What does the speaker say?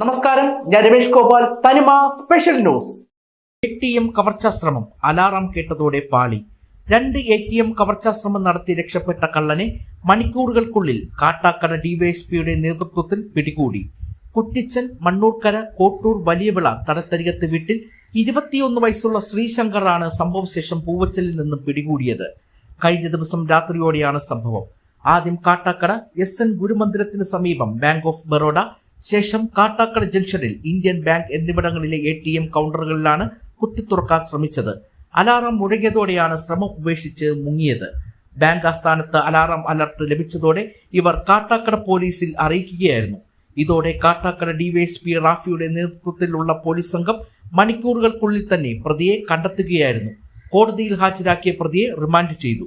നമസ്കാരം ഞാൻ Ramesh Gopal Thanima special news A T M കവർച്ചാശ്രമം alarm കേട്ടതോടെ പാളി. രണ്ട് എ ടി എം കവർച്ചാശ്രമം നടത്തി രക്ഷപ്പെട്ട കള്ളനെ മണിക്കൂറുകൾക്കുള്ളിൽ കാട്ടാക്കട ഡിവൈഎസ്പിയുടെ നേതൃത്വത്തിൽ പിടികൂടി. കുറ്റിച്ചൽ മണ്ണൂർക്കര കോട്ടൂർ വലിയവിള തടത്തരികത്ത് വീട്ടിൽ ഇരുപത്തിയൊന്ന് വയസ്സുള്ള ശ്രീശങ്കറാണ് സംഭവശേഷം പൂവച്ചലിൽ നിന്നും പിടികൂടിയത്. കഴിഞ്ഞ ദിവസം രാത്രിയോടെയാണ് സംഭവം. ആദ്യം കാട്ടാക്കട എസ് എൻ ഗുരുമന്ദിരത്തിന് സമീപം ബാങ്ക് ഓഫ് ബറോഡ ശേഷം കാട്ടാക്കട ജംഗ്ഷനിൽ ഇന്ത്യൻ ബാങ്ക് എന്നിവിടങ്ങളിലെ എ ടി എം കൗണ്ടറുകളിലാണ് കുത്തിത്തുറക്കാൻ ശ്രമിച്ചത്. അലാറം മുഴങ്ങിയതോടെയാണ് ശ്രമം ഉപേക്ഷിച്ച് മുങ്ങിയത്. ബാങ്ക് ആസ്ഥാനത്ത് അലാറം അലർട്ട് ലഭിച്ചതോടെ ഇവർ കാട്ടാക്കട പോലീസിൽ അറിയിക്കുകയായിരുന്നു. ഇതോടെ കാട്ടാക്കട ഡിവൈഎസ്പി റാഫിയുടെ നേതൃത്വത്തിലുള്ള പോലീസ് സംഘം മണിക്കൂറുകൾക്കുള്ളിൽ തന്നെ പ്രതിയെ കണ്ടെത്തുകയായിരുന്നു. കോടതിയിൽ ഹാജരാക്കിയ പ്രതിയെ റിമാൻഡ് ചെയ്തു.